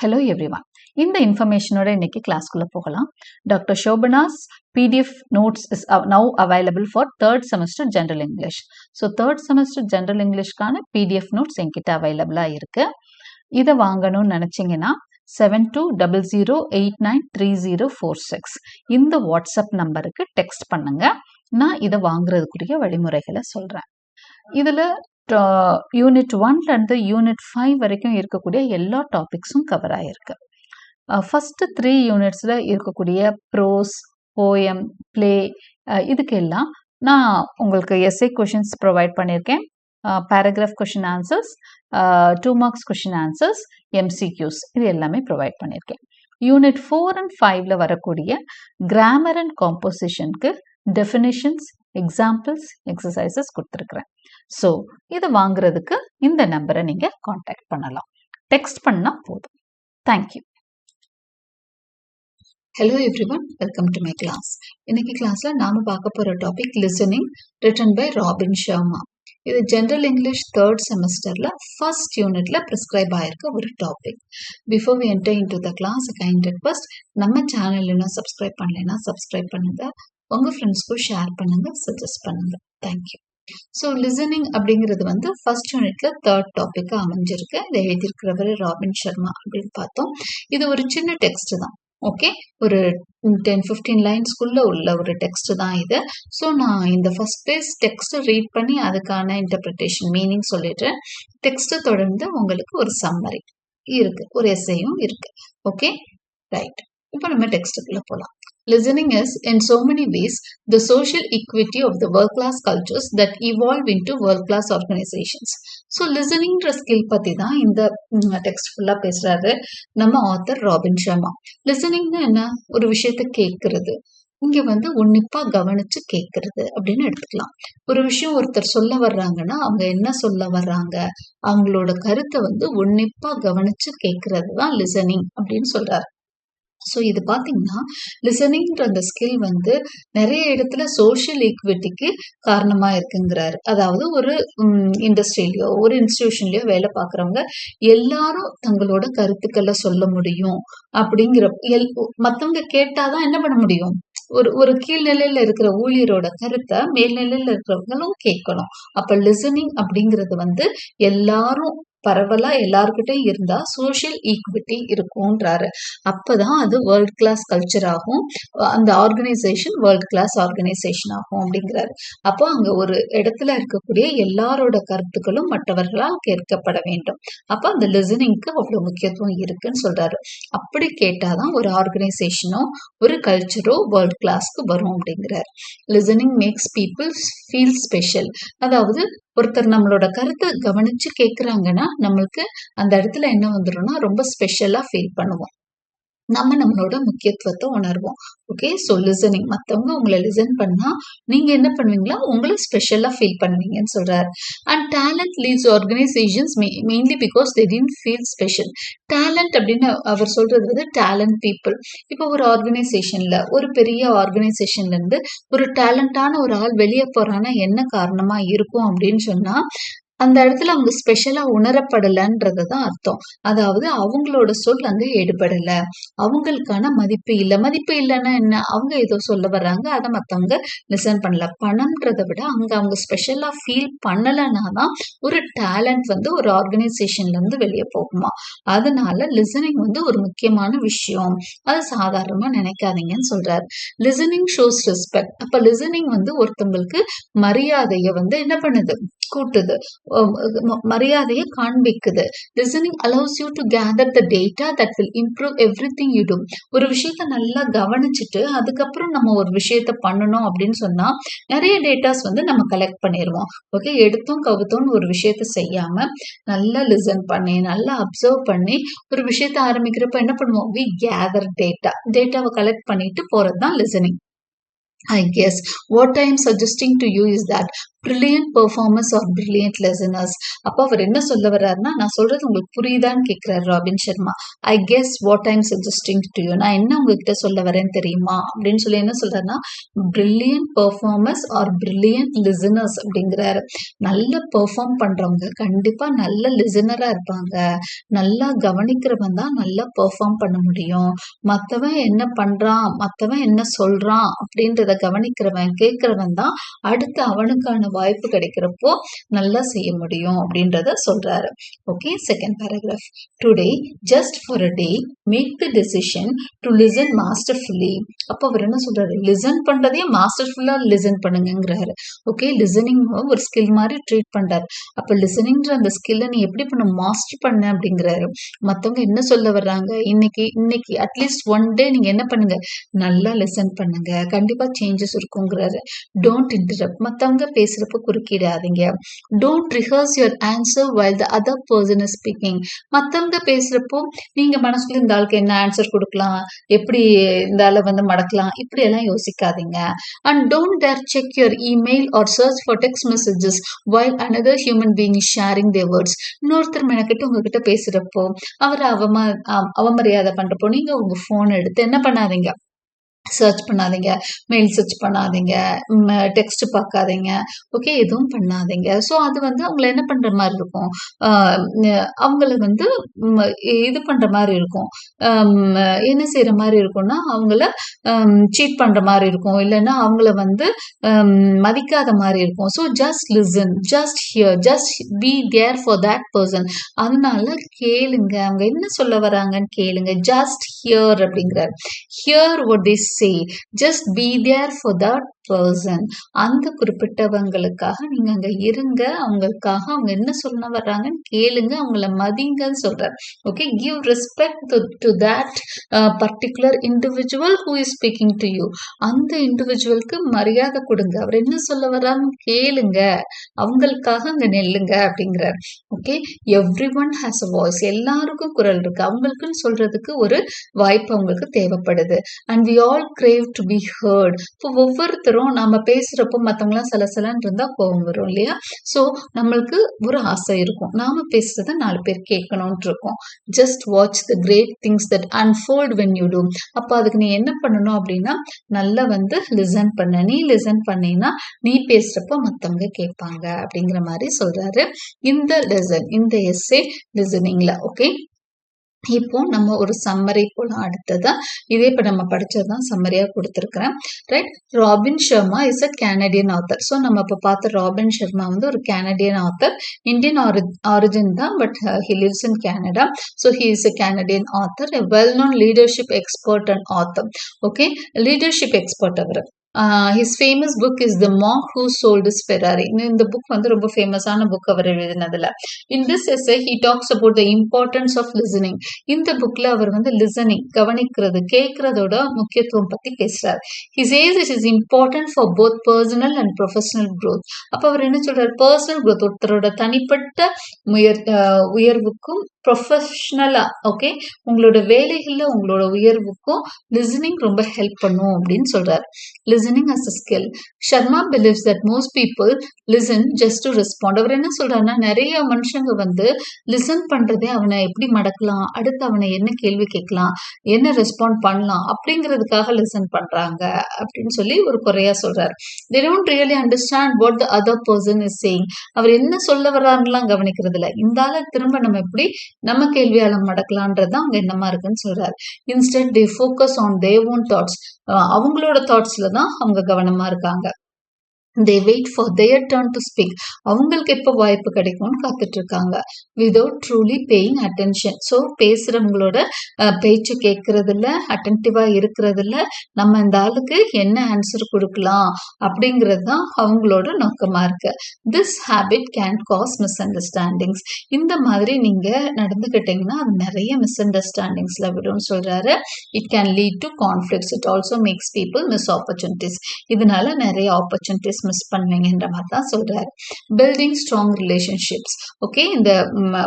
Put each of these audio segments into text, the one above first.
Hello எவ்ரிவா இந்த இன்ஃபர்மேஷனோட இன்னைக்கு கிளாஸ்க்குள்ளே போகலாம். Doctor Shobana's PDF notes is now available for third semester general English so third semester general இங்கிலீஷ்க்கான PDF notes என்கிட்ட அவைலபிளாக இருக்கு. இதை வாங்கணும்னு நினச்சிங்கன்னா seven two double zero eight nine three zero four six இந்த வாட்ஸ்அப் நம்பருக்கு டெக்ஸ்ட் பண்ணுங்க. நான் இதை வாங்குறதுக்குரிய வழிமுறைகளை சொல்கிறேன் இதில் யூனிட் ஒன்லேருந்து யூனிட் ஃபைவ் வரைக்கும் இருக்கக்கூடிய எல்லா டாபிக்ஸும் கவர் ஆகிருக்கு ஃபஸ்ட்டு த்ரீ யூனிட்ஸில் இருக்கக்கூடிய ப்ரோஸ் போயம் ப்ளே இதுக்கெல்லாம் நான் உங்களுக்கு எஸ்ஏ கொஷின்ஸ் ப்ரொவைட் பண்ணியிருக்கேன் paragraph question answers two marks question answers MCQs இது எல்லாமே ப்ரொவைட் பண்ணியிருக்கேன் யூனிட் ஃபோர் அண்ட் ஃபைவ்ல வரக்கூடிய கிராமர் அண்ட் காம்போசிஷனுக்கு டெஃபினிஷன்ஸ் எக்ஸாம்பிள்ஸ் எக்ஸசைசஸ் கொடுத்துருக்குறேன். ஸோ இதை வாங்குறதுக்கு இந்த நம்பரை நீங்கள் காண்டாக்ட் பண்ணலாம். டெக்ஸ்ட் பண்ணால் போதும். Thank you hello every one welcome to my class இன்னைக்கு கிளாஸில் நாம் பார்க்க போகிற topic listening written by Robin Sharma இது ஜென்ரல் இங்கிலீஷ் தேர்ட் செமஸ்டரில் ஃபர்ஸ்ட் யூனிட்ல ப்ரிஸ்கிரைப் ஆயிருக்க ஒரு topic before we enter into the class kind request நம்ம சேனல் இன்னும் சப்ஸ்கிரைப் பண்ணலைன்னா சப்ஸ்கிரைப் பண்ணுங்க. உங்கள் ஃப்ரெண்ட்ஸ்க்கும் ஷேர் பண்ணுங்கள் சஜஸ்ட் பண்ணுங்கள் தேங்க்யூ ஸோ லிசனிங் அப்படிங்கிறது வந்து ஃபர்ஸ்ட் யூனிட்ல தேர்ட் டாபிக் அமைஞ்சிருக்கு. இதை எழுதியிருக்கிறவர் ராபின் சர்மா அப்படின்னு பார்த்தோம். இது ஒரு சின்ன டெக்ஸ்ட் தான். ஓகே ஒரு டென் ஃபிஃப்டீன் லைன்ஸ்குள்ளே உள்ள ஒரு டெக்ஸ்ட் தான் இது. ஸோ நான் இந்த ஃபர்ஸ்ட் பேஸ் டெக்ஸ்ட் ரீட் பண்ணி அதுக்கான இன்டர்பிரிட்டேஷன் மீனிங் சொல்லிடுறேன். டெக்ஸ்ட்டை தொடர்ந்து உங்களுக்கு ஒரு சம்மரி இருக்கு. ஒரு எஸ்ஐயும் இருக்கு. ஓகே ரைட் இப்போ நம்ம டெக்ஸ்ட்டுக்குள்ள போகலாம் is in so many ways the social social of the the class cultures that evolve into world class organisations so லிசனிங்ன்ற skill பற்றி தான் இந்த டெக்ஸ்ட் ஃபுல்லாக பேசுகிறாரு நம்ம ஆத்தர் ராபின் ஷர்மா லிசனிங்னா என்ன? ஒரு விஷயத்த கேட்கறது. இங்க வந்து உன்னிப்பா கவனிச்சு கேட்கறது அப்படின்னு எடுத்துக்கலாம். ஒரு விஷயம் ஒருத்தர் சொல்ல வர்றாங்கன்னா அவங்க என்ன சொல்ல வர்றாங்க? அவங்களோட கருத்தை வந்து உன்னிப்பா கவனிச்சு கேட்கறது தான் லிசனிங் அப்படின்னு சொல்றாரு. ஸோ இது பார்த்தீங்கன்னா லிசனிங்ன்ற அந்த ஸ்கில் வந்து நிறைய இடத்துல சோஷியல் ஈக்விட்டிக்கு காரணமாக இருக்குங்கிறாரு. அதாவது ஒரு இண்டஸ்ட்ரியிலையோ ஒரு இன்ஸ்டியூஷன்லையோ வேலை பார்க்குறவங்க எல்லாரும் தங்களோட கருத்துக்களை சொல்ல முடியும் அப்படிங்கிற எல் மற்றவங்க கேட்டாதான் என்ன பண்ண முடியும்? ஒரு ஒரு கீழ்நிலையில இருக்கிற ஊழியரோட கருத்தை மேல்நிலையில இருக்கிறவங்களும் கேட்கணும். அப்ப லிசனிங் அப்படிங்கிறது வந்து எல்லாரும் பரவலா எல்லாருக்கிட்டையும் இருந்தா சோஷியல் ஈக்விட்டி இருக்கும்ன்றாரு. அப்பதான் அது வேர்ல்ட் கிளாஸ் கல்ச்சர் ஆகும். அந்த ஆர்கனைசேஷன் வேர்ல்ட் கிளாஸ் ஆர்கனைசேஷன் ஆகும் அப்படிங்கிறாரு. அப்போ அங்க ஒரு இடத்துல இருக்கக்கூடிய எல்லாரோட கருத்துக்களும் மற்றவர்களால் கேட்கப்பட வேண்டும். அப்ப அந்த லிசனிங்க்கு அவ்வளவு முக்கியத்துவம் இருக்குன்னு சொல்றாரு. அப்படி கேட்டாதான் ஒரு ஆர்கனைசேஷனோ ஒரு கல்ச்சரோ வேர்ல்ட் கிளாஸ்க்கு வரும் அப்படிங்கிறாரு. Listening makes peoples feel special அதாவது ஒருத்தர் நம்மளோட கருத்தை கவனிச்சு கேட்குறாங்கன்னா நம்மளுக்கு அந்த இடத்துல என்ன வந்துடும்னா ரொம்ப ஸ்பெஷலாக ஃபீல் பண்ணுவோம். நம்ம நம்மளோட முக்கியத்துவத்தை உணர்வோம். ஓகே ஸோ லிசனிங் மற்றவங்க உங்களை லிசன் பண்ணா நீங்கள் என்ன பண்ணுவீங்களா? உங்களை ஸ்பெஷலாக ஃபீல் பண்ணுவீங்கன்னு சொல்றாரு. And talent leads organisations mainly because they tend feel special talent அப்படின்னு அவர் சொல்றது வந்து டேலண்ட் பீப்புள் இப்போ ஒரு ஆர்கனைசேஷனில் ஒரு பெரிய ஆர்கனைசேஷன்ல இருந்து ஒரு டேலண்டான ஒரு ஆள் வெளியே போகிறான்னா என்ன காரணமாக இருக்கும் அப்படின்னு சொன்னால் அந்த இடத்துல அவங்க ஸ்பெஷலா உணரப்படலைன்றது தான் அர்த்தம். அதாவது அவங்களோட சொல் அங்க எடுபடல. அவங்களுக்கான மதிப்பு இல்லை. மதிப்பு இல்லைன்னா என்ன? அவங்க ஏதோ சொல்ல வர்றாங்க அதை மற்றவங்க லிசன் பண்ணல. பணம்ன்றதை விட அங்க அவங்க ஸ்பெஷலா ஃபீல் பண்ணலைன்னா தான் ஒரு டேலண்ட் வந்து ஒரு ஆர்கனைசேஷன்ல இருந்து வெளியே போகுமா? அதனால லிசனிங் வந்து ஒரு முக்கியமான விஷயம். அது சாதாரணமா நினைக்காதீங்கன்னு சொல்றாரு. லிசனிங் ஷோஸ் ரெஸ்பெக்ட் அப்ப லிசனிங் வந்து ஒருத்தவங்களுக்கு மரியாதையை வந்து என்ன பண்ணுது? கூட்டுது மரியாதையை காண்பிக்குது. Listening allows you to gather the data that will improve everything you do ஒரு விஷயத்த நல்லா கவனிச்சுட்டு அதுக்கப்புறம் நம்ம ஒரு விஷயத்த பண்ணணும் அப்படின்னு சொன்னா நிறைய டேட்டாஸ் வந்து நம்ம கலெக்ட் பண்ணிடுவோம் ஓகே எடுத்தோம் கவுத்தோம்னு ஒரு விஷயத்த செய்யாம நல்லா லிசன் பண்ணி நல்லா அப்சர்வ் பண்ணி ஒரு விஷயத்த ஆரம்பிக்கிறப்ப என்ன பண்ணுவோம்? வி கேதர் டேட்டா டேட்டாவை கலெக்ட் பண்ணிட்டு போறது தான் listening I guess what I am suggesting to you is that brilliant performance are brilliant listeners அப்போ அவர் என்ன சொல்ல வர்றாருன்னா நான் சொல்கிறது உங்களுக்கு புரியுதான்னு கேட்குறாரு Robin Sharma I guess what I'm suggesting to you நான் என்ன உங்ககிட்ட சொல்ல வரேன்னு தெரியுமா? அப்படின்னு சொல்லி என்ன சொல்கிறாருன்னா brilliant performance are brilliant listeners அப்படிங்கிறாரு. நல்ல பெர்ஃபார்ம் பண்ணுறவங்க கண்டிப்பாக நல்ல லிசனராக இருப்பாங்க. நல்லா கவனிக்கிறவன் தான் நல்லா பெர்ஃபார்ம் பண்ண முடியும். மற்றவன் என்ன பண்ணுறான் மற்றவன் என்ன சொல்கிறான் அப்படின்றத கவனிக்கிறவன் கேட்குறவன் தான் அடுத்து அவனுக்கான வாய்ப்பு கிடைக்கிறப்போ நல்லா செய்ய முடியும் அப்படின்றத சொல்றாரு. Okay second paragraph today just for a day make the decision to listen masterfully அப்போ அவர் என்ன சொல்றாரு? லிசன் பண்ணுறதே மாஸ்டர்ஃபுல்லாக லிசன் பண்ணுங்கிறாரு ஓகே லிசனிங் ஒரு ஸ்கில் மாதிரி ட்ரீட் பண்ணுறாரு அப்போ லிசனிங்ன்ற அந்த ஸ்கில்லை நீ எப்படி பண்ண மாஸ்டர் பண்ண அப்படிங்கிறாரு. மற்றவங்க என்ன சொல்ல வர்றாங்க? இன்னைக்கு இன்னைக்கு அட்லீஸ்ட் ஒன் டே நீங்கள் என்ன பண்ணுங்க? நல்லா லிசன் பண்ணுங்க. கண்டிப்பாக சேஞ்சஸ் இருக்குங்கிறாரு. டோன்ட் இன்டரப்ட் மற்றவங்க பேசுறப்ப குறுக்கிடாதீங்க. Don't rehearse your answer while the other person is speaking மற்றவங்க பேசுறப்போ நீங்க மனசுக்குள்ள இந்த ஆளுக்கு என்ன ஆன்சர் கொடுக்கலாம்? எப்படி இந்த ஆளை வந்து மடக்கலாம்? இப்படி எல்லாம் யோசிக்காதீங்க and don't dare check your email or search for text messages while another human being sharing their words இன்னொருத்தர் மெனக்கிட்டு உங்ககிட்ட பேசுறப்போ அவரை அவம அவமரியாதை பண்றப்போ நீங்க உங்க ஃபோன் எடுத்து என்ன பண்ணாதீங்க? சர்ச் பண்ணாதீங்க. மெயில் சர்ச் பண்ணாதீங்க. டெக்ஸ்ட் பார்க்காதீங்க. ஓகே எதுவும் பண்ணாதீங்க. ஸோ அது வந்து அவங்கள என்ன பண்ணுற மாதிரி இருக்கும்? அவங்கள வந்து இது பண்ணுற மாதிரி இருக்கும். என்ன செய்கிற மாதிரி இருக்கும்னா அவங்கள சீட் பண்ணுற மாதிரி இருக்கும். இல்லைன்னா அவங்கள வந்து மதிக்காத மாதிரி இருக்கும். So just listen just hear just be there for that person அதனால கேளுங்க. அவங்க என்ன சொல்ல வராங்கன்னு கேளுங்க. ஜஸ்ட் ஹியர் அப்படிங்கிறார். Hear what this say just be there for that person அந்த குறிப்பிட்டவங்களுக்காக நீங்க அங்க இருங்க. அவங்களுக்காக அவங்க என்ன சொல்ல வர்றாங்கன்னு கேளுங்க. அவங்கள மதிங்கன்னு சொல்றார். Okay give respect to that particular individual who is speaking to you அந்த இண்டிவிஜுவலுக்கு மரியாதை கொடுங்க. அவர் என்ன சொல்ல வர்றாங்கன்னு கேளுங்க. அவங்களுக்காக அங்க நெல்லுங்க அப்படிங்கிறார். Okay everyone has a voice எல்லாருக்கும் குரல் இருக்கு. அவங்களுக்குன்னு சொல்றதுக்கு ஒரு வாய்ப்பு அவங்களுக்கு தேவைப்படுது. And we all crave to be heard இப்போ ஒவ்வொருத்தரும் நம்ம பேசுகிறப்போ மற்றவங்களாம் சலசலன்னு இருந்தால் கோபம் வரும் இல்லையா? ஸோ நம்மளுக்கு ஒரு ஆசை இருக்கும். நாம் பேசுகிறத நாலு பேர் கேட்கணும்னு இருக்கும். Just watch the great things that unfold when you do அப்போ அதுக்கு நீ என்ன பண்ணணும் அப்படின்னா நல்லா வந்து லிசன் பண்ண. நீ லிசன் பண்ணீங்கன்னா நீ பேசுகிறப்போ மற்றவங்க கேட்பாங்க அப்படிங்கிற மாதிரி சொல்கிறாரு இந்த லெசன் இந்த எஸ்ஸே லிசனிங்கில் ஓகே இப்போ நம்ம ஒரு சம்மரி போலாம் அடுத்ததா இதே இப்போ நம்ம படிச்சதுதான் சம்மரியா கொடுத்துருக்குறேன். Right Robin Sharma is a Canadian author so நம்ம இப்போ பார்த்த ராபின் ஷர்மா வந்து ஒரு Canadian author Indian ori origin தான் but he lives in Canada so he is a Canadian author well known leadership expert and author okay leadership expert our. His famous book is the monk who sold his Ferrari இந்த book வந்து ரொம்ப ஃபேமஸான book அவர் எழுதினதுல. In this essay he talks about the importance of listening இந்த புக்ல அவர் வந்து listening கவனிக்கிறது கேட்கறதோட முக்கியத்துவம் பத்தி பேசுகிறார் he says it is important for both personal and professional growth அப்போ அவர் என்ன சொல்றாரு? பர்சனல் க்ரோத் ஒருத்தரோட தனிப்பட்ட உயர் உயர்வுக்கும் ப்ரொஃபஷ்னலா ஓகே உங்களோட வேலைகளில் உங்களோட உயர்வுக்கும் லிசனிங் ரொம்ப ஹெல்ப் பண்ணும் அப்படின்னு சொல்றாரு. Listening as a skill Sharma believes that most people listen just to respond அவர் என்ன சொல்றாருன்னா நிறைய மனுஷங்க வந்து லிசன் பண்றதே அவனை எப்படி மடக்கலாம்? அடுத்து அவனை என்ன கேள்வி கேட்கலாம்? என்ன ரெஸ்பாண்ட் பண்ணலாம்? அப்படிங்கிறதுக்காக லிசன் பண்றாங்க அப்படின்னு சொல்லி ஒரு குறையா சொல்றாரு. They don't really understand what the other person is saying அவர் என்ன சொல்ல வர்றாருலாம் கவனிக்கிறது இல்ல இந்த திரும்ப நம்ம எப்படி நம்ம கேள்வியால மடக்கலான்றது தான் அவங்க என்னமா இருக்குன்னு சொல்றாரு. Instead they focus on their own thoughts அவங்களோட தாட்ஸ்ல தான் அவங்க கவனமா இருக்காங்க. They wait for their turn to speak அவங்களுக்கு எப்போ வாய்ப்பு கிடைக்கும்னு காத்துட்டு இருக்காங்க without truly paying attention so பேசுகிறவங்களோட பேச்சு கேட்கறதில்ல அட்டென்டிவாக இருக்கிறதில்ல நம்ம இந்த ஆளுக்கு என்ன ஆன்சர் கொடுக்கலாம் அப்படிங்கிறது தான் அவங்களோட நோக்கமாக இருக்கு. This habit can cause misunderstandings இந்த மாதிரி நீங்க நடந்துக்கிட்டீங்கன்னா அது நிறைய மிஸ் அண்டர்ஸ்டாண்டிங்ஸ்ல விடும்னு சொல்றாரு. It can lead to conflicts it also makes people miss opportunities இதனால நிறைய ஆப்பர்ச்சுனிட்டிஸ் மிஸ் பண்ணுவீங்கன்ற மாதிரி தான் சொல்றாரு. பில்டிங் ஸ்ட்ராங் ரிலேஷன்ஷிப்ஸ் ஓகே இந்த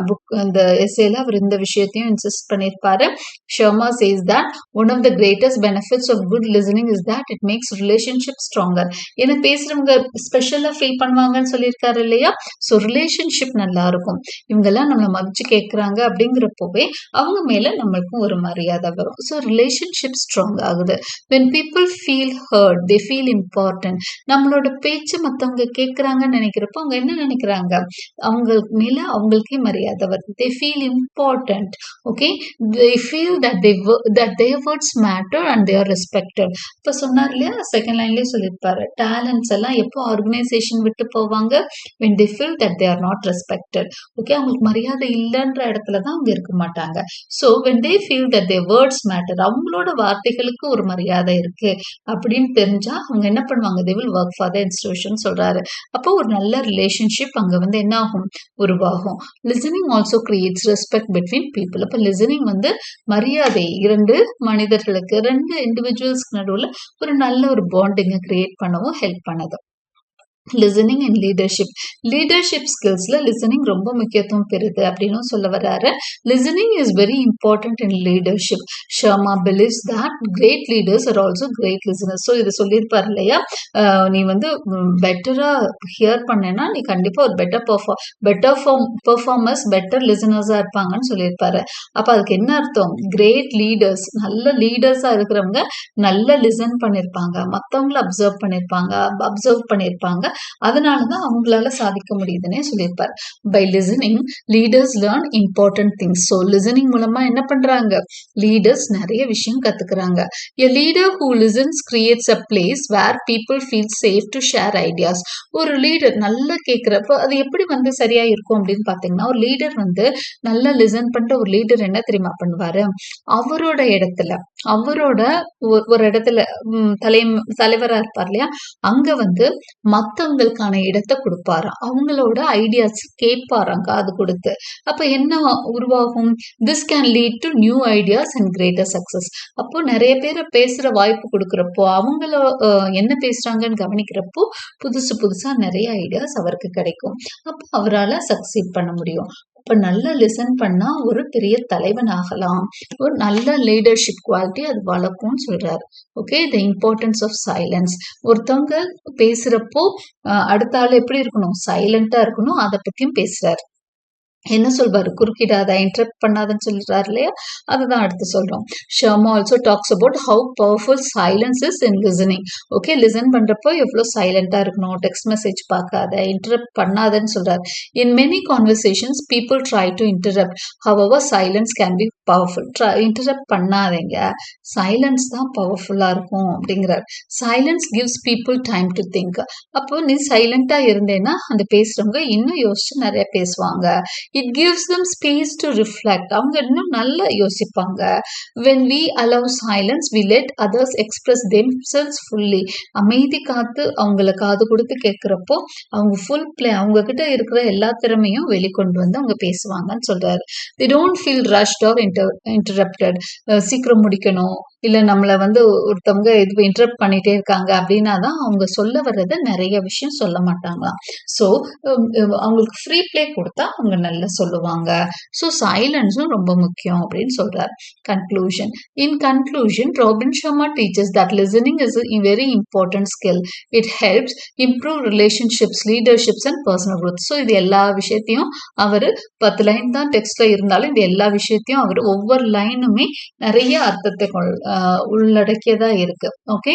புக் இந்த எஸ்ஏல அவர் இந்த விஷயத்தையும் இன்சிஸ்ட் பண்ணியிருப்பாரு Sharma says that one of the greatest benefits of good listening is that it makes relationship stronger ஏன்னா பேசுறவங்க ஸ்பெஷலாக ஃபீல் பண்ணுவாங்கன்னு சொல்லியிருக்காரு இல்லையா? ஸோ ரிலேஷன்ஷிப் நல்லா இருக்கும் இவங்கெல்லாம் நம்மளை மதிச்சு கேட்குறாங்க அப்படிங்கிறப்போவே அவங்க மேல நம்மளுக்கும் ஒரு மரியாதை வரும். ஸோ ரிலேஷன்ஷிப் ஸ்ட்ராங் ஆகுது. When people feel heard they feel important நம்மளோட பேச்சு மற்றவங்க கேட்குறாங்கன்னு நினைக்கிறப்போ அவங்க என்ன நினைக்கிறாங்க? அவங்களுக்கு மேல அவங்களுக்கே மரியாதை வருது. They feel important okay they feel that they that their words matter and they're respected இப்போ சொன்னார் இல்லையா? செகண்ட் லைன்லேயே சொல்லியிருப்பாரு. டேலண்ட்ஸ் எல்லாம் எப்போ ஆர்கனைசேஷன் விட்டு போவாங்க? When they feel that they are not respected okay அவங்களுக்கு மரியாதை இல்லைன்ற இடத்துல தான் அவங்க இருக்க மாட்டாங்க. So when they feel that their words matter அவங்களோட வார்த்தைகளுக்கு ஒரு மரியாதை இருக்கு அப்படின்னு தெரிஞ்சா அவங்க என்ன பண்ணுவாங்க? They will work for the institution சொல்றாரு. அப்போ ஒரு நல்ல ரிலேஷன்ஷிப் அங்க வந்து என்ன ஆகும்? உருவாகும். Listening also creates respect between people அப்போ லிசனிங் வந்து மரியாதை இரண்டு மனிதர்களுக்கு ரெண்டு இண்டிவிஜுவல்ஸ்க்கு நடுவில் ஒரு நல்ல ஒரு பாண்டிங்கை கிரியேட் பண்ணவும் ஹெல்ப் பண்ணுது. லிசனிங் அண்ட் லீடர்ஷிப் லீடர்ஷிப் ஸ்கில்ஸில் லிசனிங் ரொம்ப முக்கியத்துவம் பெறுது அப்படின்னு சொல்ல வர்றாரு listening is very important in leadership Sharma believes that great leaders are also great listeners so இது சொல்லியிருப்பார் இல்லையா? நீ வந்து பெட்டராக ஹியர் பண்ணேன்னா நீ கண்டிப்பாக ஒரு better perform better form performers better லிசனர்ஸாக இருப்பாங்கன்னு சொல்லியிருப்பாரு. அப்போ அதுக்கு என்ன அர்த்தம்? கிரேட் லீடர்ஸ் நல்ல லீடர்ஸாக இருக்கிறவங்க நல்ல லிசன் பண்ணியிருப்பாங்க மற்றவங்கள அப்சர்வ் பண்ணியிருப்பாங்க அப்சர்வ் பண்ணியிருப்பாங்க அதனாலதான் அவங்களால சாதிக்க முடியுதுன்னே சொல்லியிருப்பார். By listening leaders learn important things so listening மூலமா என்ன பண்றாங்க? லீடர்ஸ் நிறைய விஷயம் கத்துக்கிறாங்க. A leader who listens creates a place where people feel safe to share ideas ஒரு லீடர் நல்லா கேட்குறப்போ அது எப்படி வந்து சரியா இருக்கும் அப்படின்னு பார்த்தீங்கன்னா ஒரு லீடர் வந்து நல்லா லிசன் பண்ற ஒரு லீடர் என்ன தெரியுமா பண்ணுவாரு? அவரோட இடத்துல அவரோட ஒரு இடத்துல தலை தலைவரா இருப்பார் இல்லையா? அங்க வந்து மற்றவங்களுக்கான இடத்தை கொடுப்பாராம் அவங்களோட ஐடியாஸ் கேட்பாராம் காது கொடுத்து. அப்போ என்ன உருவாகும்? This can lead to new ideas and greater success அப்போ நிறைய பேரை பேசுகிற வாய்ப்பு கொடுக்குறப்போ அவங்கள என்ன பேசுறாங்கன்னு கவனிக்கிறப்போ புதுசு புதுசாக நிறைய ஐடியாஸ் அவருக்கு கிடைக்கும். அப்போ அவரால் சக்சீட் பண்ண முடியும். இப்போ நல்லா லிசன் பண்ணா ஒரு பெரிய தலைவன் ஆகலாம். ஒரு நல்ல லீடர்ஷிப் குவாலிட்டி அது வளர்க்கும்னு சொல்றாரு. Okay the importance of silence ஒருத்தவங்க பேசுறப்போ அடுத்த ஆள் எப்படி இருக்கணும்? சைலண்டா இருக்கணும். அதை பத்தியும் பேசுறாரு. என்ன சொல்வாரு? குறுக்கிடாத? இன்டரப்ட் பண்ணாதன்னு சொல்றாரு இல்லையா? அதுதான் அடுத்து சொல்றோம். Sharma also talks about how powerful silence is in listening okay listen பண்றப்போ எவ்வளோ சைலண்டா இருக்கணும்? டெக்ஸ்ட் மெசேஜ் பார்க்காத இன்டரப்ட் பண்ணாதன்னு சொல்றாரு. In many conversations people try to interrupt our silence can be powerful try interrupt பண்ணாதீங்க. சைலன்ஸ் தான் பவர்ஃபுல்லாக இருக்கும் அப்படிங்கிறார். Silence gives people time to think அப்போ நீ சைலண்ட்டாக இருந்தேன்னா அந்த பேசுகிறவங்க இன்னும் யோசிச்சு நிறைய பேசுவாங்க. It gives them space to reflect அவங்க இன்னும் நல்லா யோசிப்பாங்க. When we allow silence we let others express themselves fully அமைதி காத்து அவங்கள காது கொடுத்து கேட்குறப்போ அவங்க ஃபுல் பிளே அவங்க கிட்ட இருக்கிற எல்லா திறமையும் வெளிக்கொண்டு வந்து அவங்க பேசுவாங்கன்னு சொல்கிறாரு they don't feel rushed or inter interrupted சீக்கிரம் முடிக்கணும். இல்லை நம்மளை வந்து ஒருத்தவங்க இது இன்டரப்ட் பண்ணிட்டே இருக்காங்க அப்படின்னா தான் அவங்க சொல்ல வர்றதை நிறைய விஷயம் சொல்ல மாட்டாங்களாம். ஸோ அவங்களுக்கு ஃப்ரீ பிளே கொடுத்தா அவங்க நல்லா சொல்லுவாங்க. ஸோ சைலன்ஸும் ரொம்ப முக்கியம் அப்படின்னு சொல்கிறார் conclusion in conclusion Robin Sharma teachers that listening is very important skill it helps improve relationships leaderships and personal growth so இது எல்லா விஷயத்தையும் அவர் பத்து லைன் தான் டெக்ஸ்ட்ல இருந்தாலும் இந்த எல்லா விஷயத்தையும் அவர் ஒவ்வொரு லைனுமே நிறைய அர்த்தத்தை கொள் உள்ளடக்கியதா இருக்கு. Okay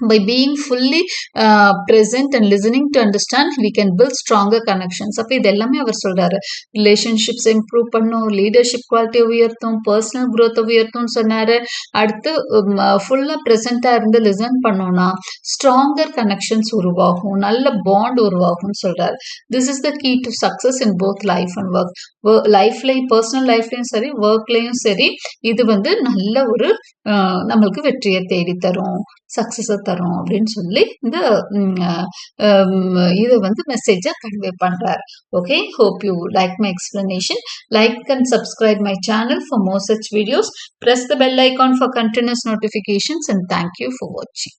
by being fully uh, present and listening to understand we can build stronger connections. அப்போ இது எல்லாமே அவர் சொல்றாரு. ரிலேஷன்ஷிப்ஸ் இம்ப்ரூவ் பண்ணும் லீடர்ஷிப் குவாலிட்டி உயர்த்தும் பர்சனல் growth உயர்த்தும்னு சொன்னாரு. அடுத்து ஃபுல்லா ப்ரெசண்டா இருந்து லிசன் பண்ணோம்னா ஸ்ட்ராங்கர் கனெக்ஷன்ஸ் உருவாகும் நல்ல பாண்ட் உருவாகும்னு சொல்றாரு. This is the key to success in both life and work லைஃப்லையும் personal லைஃப்லையும் சரி ஒர்க்லையும் சரி இது வந்து நல்ல ஒரு நம்மளுக்கு வெற்றியை தேடித்தரும். சக்ஸஸை தரும் அப்படின்னு சொல்லி இந்த இதை வந்து மெசேஜை கன்வே பண்றாரு. Okay hope you like my explanation like and subscribe my channel for more such videos press the bell icon for continuous notifications and thank you for watching.